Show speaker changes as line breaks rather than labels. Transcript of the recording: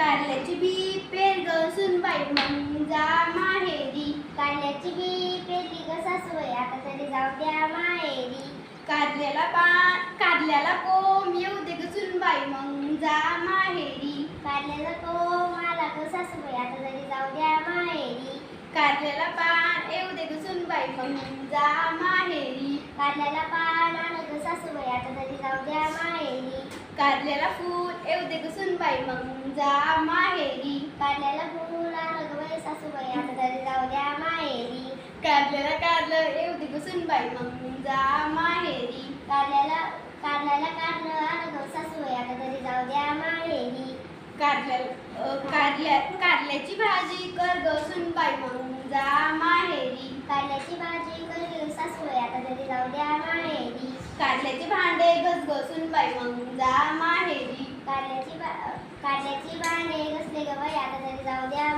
कारल्याची बी पेर ग सुनबाई मग जा माहेरी.
कारल्याची बी पेरली ग सासूबाई आता तरी जाऊ द्या माहेरी.
कारल्याला पान कारल्याला कोम येऊ दे ग सुनबाई मग जा माहेरी.
कारल्याला कोम आला ग सासूबाई आता तरी जाऊ द्या माहेरी.
कारल्याला पान येऊ दे ग सुनबाई मग जा माहेरी.
कारल्याला पान आलं ग सासूबाई आता तरी जाऊ द्या माहेरी.
कारल्याला फूल येऊ दे ग सुनबाई मग जा माहेरी.
काढल्याला बोला आण सासूबाई आता तरी जाऊ द्या माहेरी.
काढल्याला काढलं येऊ दे सुन बाई मग जा माहेरी.
काढल्याला काढल्याला काढलं आण ग सासूबाई आता तरी जाऊ द्या माहेरी
कारल्या कारल्या कारल्याची भाजी कर ग सुनबाई मग जा माहेरी.
कारल्याची भाजी करली सासूबाई आता तरी जाऊ द्या माहेरी.
कारल्याचे भांडे सुन बाई मग जा माहेरी
कारल्याची तरी जाऊ द्या